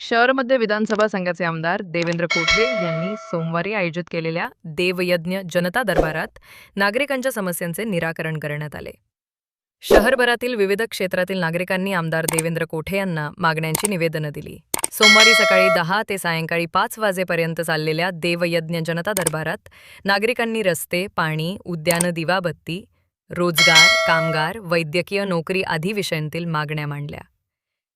शहरमध्ये विधानसभा संघाचे आमदार देवेंद्र कोठे यांनी सोमवारी आयोजित केलेल्या देवयज्ञ जनता दरबारात नागरिकांच्या समस्यांचे निराकरण करण्यात आले. शहरभरातील विविध क्षेत्रातील नागरिकांनी आमदार देवेंद्र कोठे यांना मागण्यांची निवेदनं दिली. सोमवारी सकाळी दहा ते सायंकाळी पाच वाजेपर्यंत चाललेल्या देवयज्ञ जनता दरबारात नागरिकांनी रस्ते पाणी उद्यानं दिवाबत्ती रोजगार कामगार वैद्यकीय नोकरी आदी विषयांतील मागण्या मांडल्या.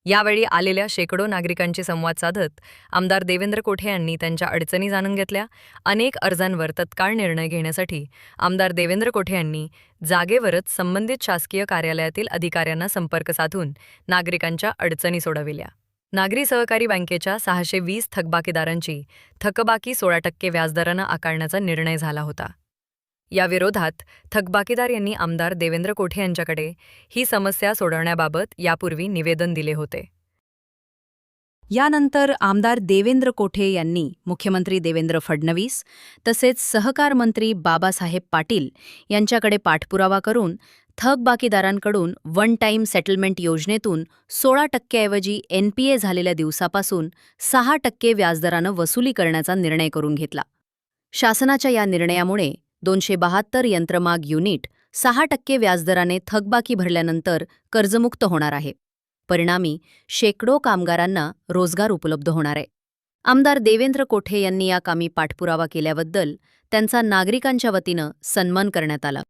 यावेळी आलेल्या शेकडो नागरिकांशी संवाद साधत आमदार देवेंद्र कोठे यांनी त्यांच्या अडचणी जाणून घेतल्या. अनेक अर्जांवर तत्काळ निर्णय घेण्यासाठी आमदार देवेंद्र कोठे यांनी जागेवरच संबंधित शासकीय कार्यालयातील अधिकाऱ्यांना संपर्क साधून नागरिकांच्या अडचणी सोडविल्या. नागरी सहकारी बँकेच्या सहाशे वीस थकबाकीदारांची थकबाकी सोळा टक्के व्याजदरानं आकारण्याचा निर्णय झाला होता. याविरोधात थकबाकीदार यांनी आमदार देवेंद्र कोठे यांच्याकडे ही समस्या सोडवण्याबाबत यापूर्वी निवेदन दिले होते. यानंतर आमदार देवेंद्र कोठे यांनी मुख्यमंत्री देवेंद्र फडणवीस तसेच सहकार मंत्री बाबासाहेब पाटील यांच्याकडे पाठपुरावा करून थकबाकीदारांकडून वन टाईम सेटलमेंट योजनेतून सोळा टक्क्याऐवजी एनपीए झालेल्या दिवसापासून सहा टक्के व्याजदरानं वसुली करण्याचा निर्णय करून घेतला. शासनाच्या या निर्णयामुळे दोनशे बहात्तर यंत्रमाग युनिट सहा टक्के व्याजदराने थकबाकी भरल्यानंतर कर्जमुक्त होणार आहे. परिणामी शेकडो कामगारांना रोजगार उपलब्ध होणार आहे. आमदार देवेंद्र कोठे यांनी या कामी पाठपुरावा केल्याबद्दल त्यांचा नागरिकांच्या वतीनं सन्मान करण्यात आला.